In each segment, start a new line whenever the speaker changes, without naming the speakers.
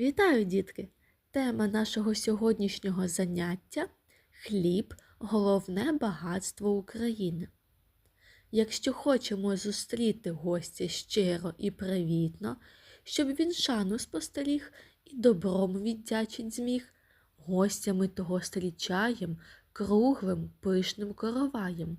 Вітаю, дітки! Тема нашого сьогоднішнього заняття хліб головне багатство України. Якщо хочемо зустріти гостя щиро і привітно, щоб він шану спостеріг і добром віддячить зміг, гостями того зустрічаєм круглим пишним короваєм.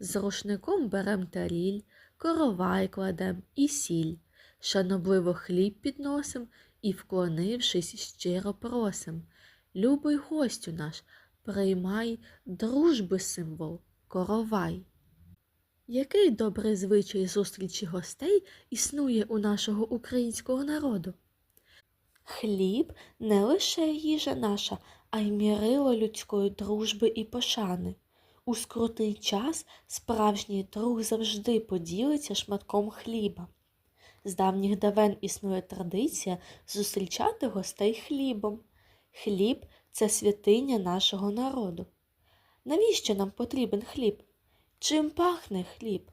З рушником берем таріль, коровай кладем і сіль, шанобливо хліб підносим і, вклонившись, щиро просим. Любий гостю наш, приймай дружби символ, коровай. Який добрий звичай зустрічі гостей існує у нашого українського народу? Хліб не лише їжа наша, а й мірило людської дружби і пошани. У скрутний час справжній друг завжди поділиться шматком хліба. З давніх давен існує традиція зустрічати гостей хлібом. Хліб це святиня нашого народу. Навіщо нам потрібен хліб? Чим пахне хліб?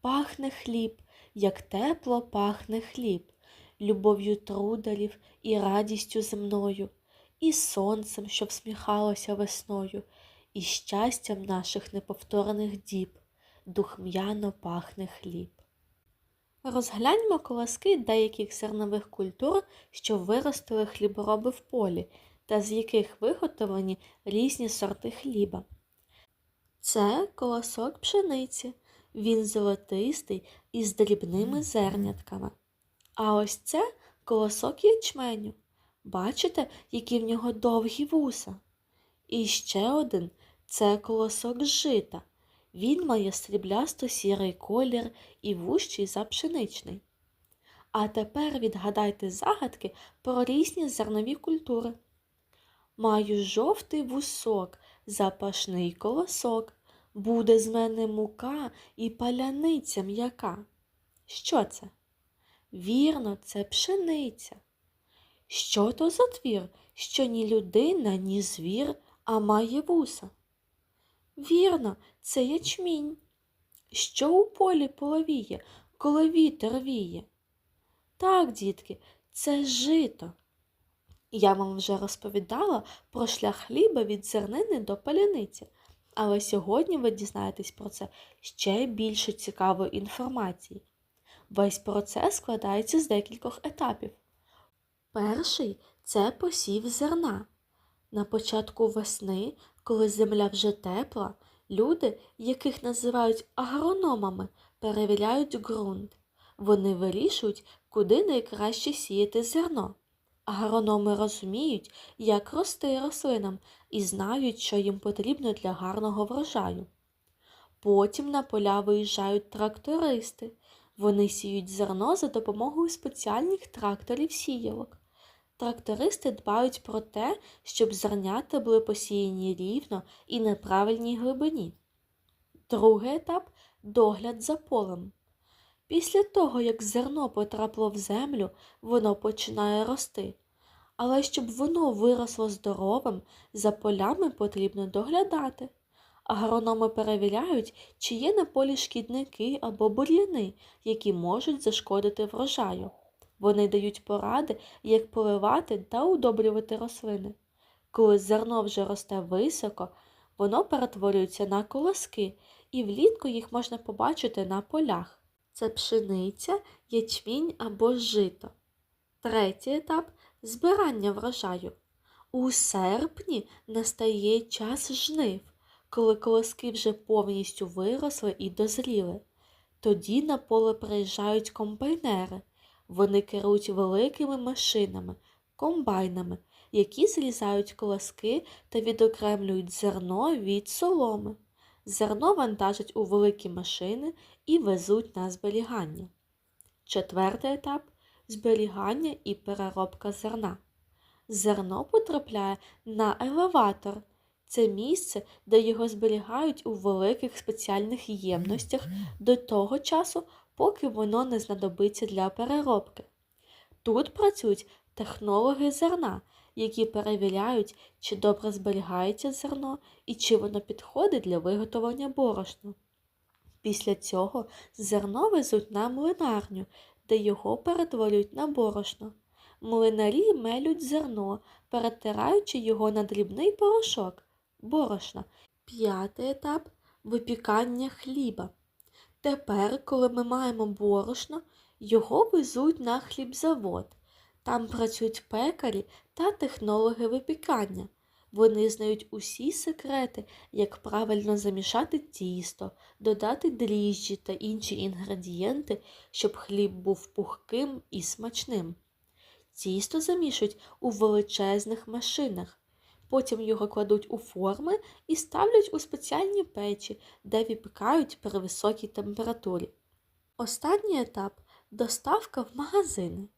Пахне хліб, як тепло пахне хліб, любов'ю трударів і радістю земною, і сонцем, що всміхалося весною, і щастям наших неповторних діб, духм'яно пахне хліб. Розгляньмо колоски деяких зернових культур, що виростили хлібороби в полі, та з яких виготовлені різні сорти хліба. Це колосок пшениці. Він золотистий із дрібними зернятками. А ось це колосок ячменю. Бачите, які в нього довгі вуса? І ще один це колосок жита. Він має сріблясто сірий колір і вущий за пшеничний. А тепер відгадайте загадки про різні зернові культури. Маю жовтий вусок, запашний колосок, буде з мене мука і паляниця м'яка. Що це? Вірно, це пшениця. Що то за твір, що ні людина, ні звір, а має вуса? Вірно, це ячмінь. Що у полі половіє, коли вітер віє? Так, дітки, це жито. Я вам вже розповідала про шлях хліба від зернини до паляниці, але сьогодні ви дізнаєтесь про це ще більше цікавої інформації. Весь процес складається з декількох етапів. Перший це посів зерна. На початку весни, коли земля вже тепла, люди, яких називають агрономами, перевіряють ґрунт. Вони вирішують, куди найкраще сіяти зерно. Агрономи розуміють, як рости рослинам і знають, що їм потрібно для гарного врожаю. Потім на поля виїжджають трактористи. Вони сіють зерно за допомогою спеціальних тракторів сіялок. Трактористи дбають про те, щоб зернята були посіяні рівно і на правильній глибині. Другий етап догляд за полем. Після того, як зерно потрапило в землю, воно починає рости. Але щоб воно виросло здоровим, за полями потрібно доглядати. Агрономи перевіряють, чи є на полі шкідники або бур'яни, які можуть зашкодити врожаю. Вони дають поради, як поливати та удобрювати рослини. Коли зерно вже росте високо, воно перетворюється на колоски, і влітку їх можна побачити на полях. Це пшениця, ячмінь або жито. Третій етап збирання врожаю. У серпні настає час жнив, коли колоски вже повністю виросли і дозріли. Тоді на поле приїжджають комбайнери. Вони керують великими машинами, комбайнами, які зрізають колоски та відокремлюють зерно від соломи. Зерно вантажать у великі машини і везуть на зберігання. Четвертий етап зберігання і переробка зерна. Зерно потрапляє на елеватор. Це місце, де його зберігають у великих спеціальних ємностях до того часу, поки воно не знадобиться для переробки. Тут працюють технологи зерна, які перевіряють, чи добре зберігається зерно і чи воно підходить для виготовлення борошна. Після цього зерно везуть на млинарню, де його перетворюють на борошно. млинарі мелють зерно, перетираючи його на дрібний порошок борошна. П'ятий етап випікання хліба. Тепер, коли ми маємо борошно, його везуть на хлібзавод. Там працюють пекарі та технологи випікання. Вони знають усі секрети, як правильно замішати тісто, додати дріжджі та інші інгредієнти, щоб хліб був пухким і смачним. Тісто замішують у величезних машинах. Потім його кладуть у форми і ставлять у спеціальні печі, де випікають при високій температурі. Останній етап доставка в магазини.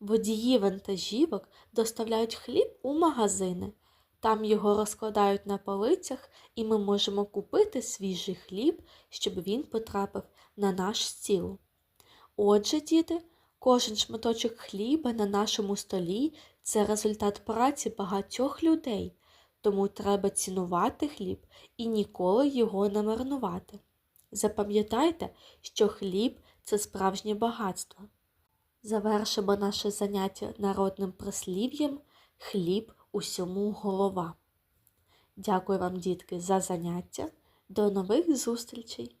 Водії вантажівок доставляють хліб у магазини. Там його розкладають на полицях, і ми можемо купити свіжий хліб, щоб він потрапив на наш стіл. Отже, діти, кожен шматочок хліба на нашому столі це результат праці багатьох людей, тому треба цінувати хліб і ніколи його не марнувати. Запам'ятайте, що хліб це справжнє багатство. Завершимо наше заняття народним прислів'ям хліб усьому голова. Дякую вам, дітки, за заняття. До нових зустрічей!